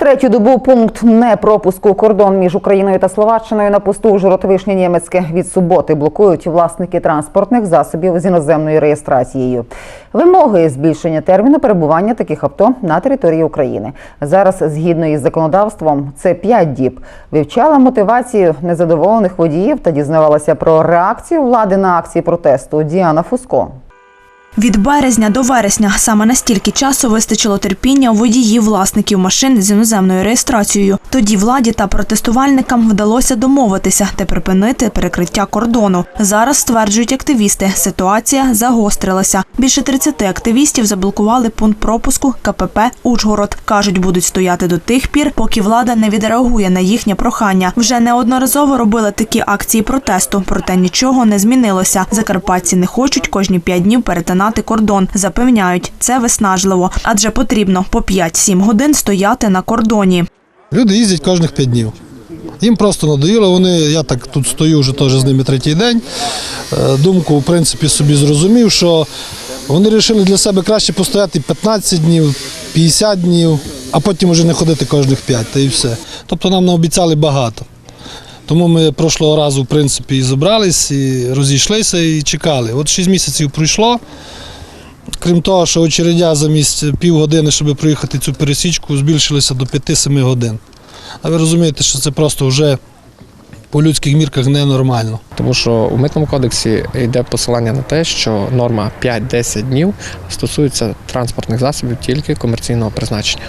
Третю добу пункт непропуску кордон між Україною та Словаччиною на посту Ужгород Вишня Нємецьке від суботи блокують власники транспортних засобів з іноземною реєстрацією. Вимоги збільшення терміну перебування таких авто на території України. Зараз, згідно із законодавством, це 5 діб. Вивчала мотивацію незадоволених водіїв та дізнавалася про реакцію влади на акції протесту Діана Фуско. Від березня до вересня саме настільки часу вистачило терпіння водіїв власників машин з іноземною реєстрацією. Тоді владі та протестувальникам вдалося домовитися та припинити перекриття кордону. Зараз стверджують активісти, ситуація загострилася. Більше 30 активістів заблокували пункт пропуску КПП Ужгород. кажуть, будуть стояти до тих пір, поки влада не відреагує на їхнє прохання. Вже неодноразово робили такі акції протесту, проте нічого не змінилося. Закарпатці не хочуть кожні п'ять днів перетинати кордон. Запевняють, це виснажливо, адже потрібно по 5-7 годин стояти на кордоні. Люди їздять кожних п'ять днів. Їм просто надоїло. Вони, я так тут стою вже теж з ними третій день. Е, Думку, в принципі, собі зрозумів, що вони вирішили для себе краще постояти 15 днів, 50 днів, а потім вже не ходити кожних 5, та і все. Тобто нам наобіцяли багато. Тому ми прошлого разу, в принципі, і зібрались, і розійшлися, і чекали. От 6 місяців пройшло. Крім того, що очередя замість півгодини, щоб проїхати цю пересічку, збільшилися до 5-7 годин. А ви розумієте, що це просто вже по людських мірках ненормально. Тому що у митному кодексі йде посилання на те, що норма 5-10 днів стосується транспортних засобів тільки комерційного призначення.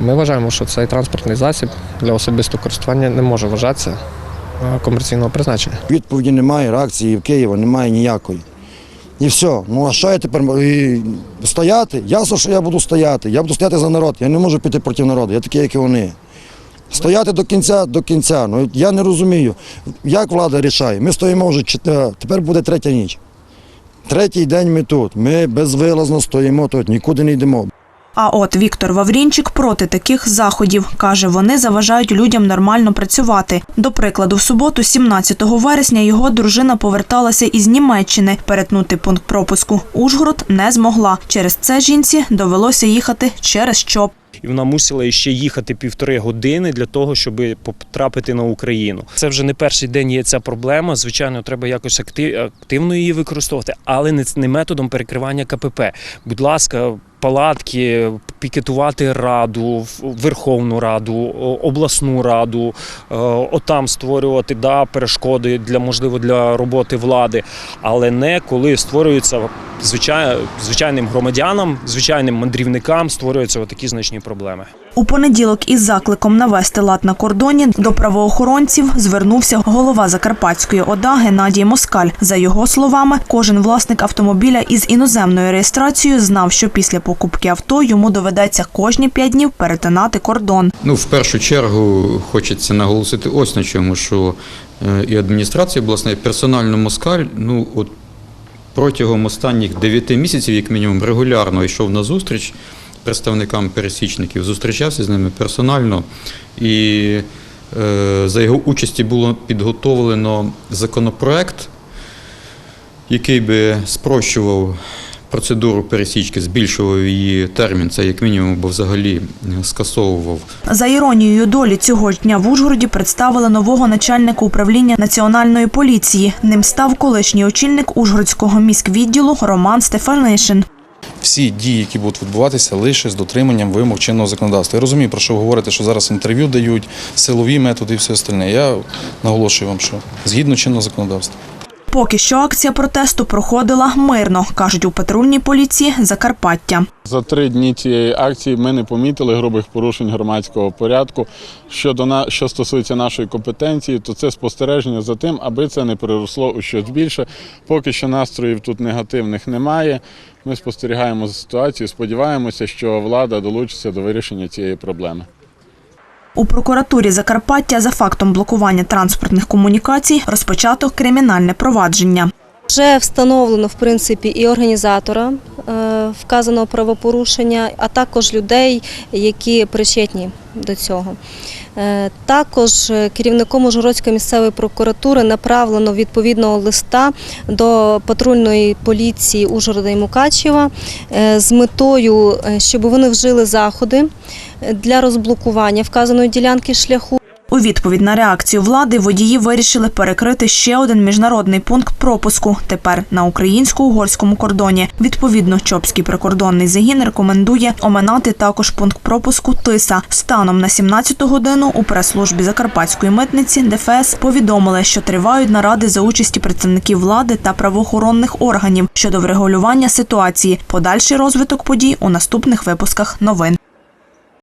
Ми вважаємо, що цей транспортний засіб для особистого користування не може вважатися е, комерційного призначення. Відповіді немає, реакції в Києва немає ніякої. І все. Ну а що я тепер і стояти? Ясно, що я буду стояти. Я буду стояти за народ. Я не можу піти проти народу. Я такий, як і вони. Стояти до кінця, до кінця. Ну я не розумію, як влада рішає. Ми стоїмо вже тепер буде третя ніч. Третій день ми тут. Ми безвилазно стоїмо тут, нікуди не йдемо. А от Віктор Ваврінчик проти таких заходів. Каже, вони заважають людям нормально працювати. До прикладу, в суботу, 17 вересня, його дружина поверталася із Німеччини. Перетнути пункт пропуску Ужгород не змогла. Через це жінці довелося їхати через ЧОП. і вона мусила ще їхати півтори години для того, щоб потрапити на Україну. Це вже не перший день є ця проблема. Звичайно, треба якось акти- активно її використовувати, але не методом перекривання КПП. Будь ласка. Палатки, пікетувати раду, Верховну Раду, обласну раду, е, отам створювати да, перешкоди для можливо для роботи влади, але не коли створюються звичай, звичайним громадянам, звичайним мандрівникам створюються такі значні проблеми. У понеділок із закликом навести лад на кордоні до правоохоронців звернувся голова Закарпатської ОДА Геннадій Москаль. За його словами, кожен власник автомобіля із іноземною реєстрацією знав, що після покупки авто йому доведеться кожні п'ять днів перетинати кордон. Ну, в першу чергу хочеться наголосити ось на чому, що е, і адміністрація обласна, і персонально Москаль, ну от протягом останніх 9 місяців, як мінімум, регулярно йшов на зустріч представникам пересічників, зустрічався з ними персонально, і е, за його участі було підготовлено законопроект, який би спрощував процедуру пересічки, збільшував її термін, це як мінімум, або взагалі е, скасовував За іронією долі цього дня в Ужгороді представили нового начальника управління національної поліції. Ним став колишній очільник Ужгородського міськвідділу Роман Стефанишин. Всі дії, які будуть відбуватися, лише з дотриманням вимог чинного законодавства. Я розумію, про що ви говорите, що зараз інтерв'ю дають, силові методи і все остальне. Я наголошую вам, що згідно чинного законодавства. Поки що акція протесту проходила мирно, кажуть у патрульній поліції Закарпаття. За три дні цієї акції ми не помітили грубих порушень громадського порядку. Щодо на що стосується нашої компетенції, то це спостереження за тим, аби це не переросло у щось більше. Поки що настроїв тут негативних немає. Ми спостерігаємо за ситуацією. Сподіваємося, що влада долучиться до вирішення цієї проблеми. У прокуратурі Закарпаття за фактом блокування транспортних комунікацій розпочато кримінальне провадження. Вже встановлено в принципі і організатора е, вказаного правопорушення, а також людей, які причетні до цього. Е, Також е, керівником Ужгородської місцевої прокуратури направлено відповідного листа до патрульної поліції Ужгорода і Мукачева е, з метою, щоб вони вжили заходи для розблокування вказаної ділянки шляху. У відповідь на реакцію влади водії вирішили перекрити ще один міжнародний пункт пропуску. Тепер на українсько-угорському кордоні. Відповідно, Чопський прикордонний загін рекомендує оминати також пункт пропуску Тиса. Станом на 17-ту годину у прес-службі Закарпатської митниці ДФС повідомили, що тривають наради за участі представників влади та правоохоронних органів щодо врегулювання ситуації. Подальший розвиток подій у наступних випусках новин.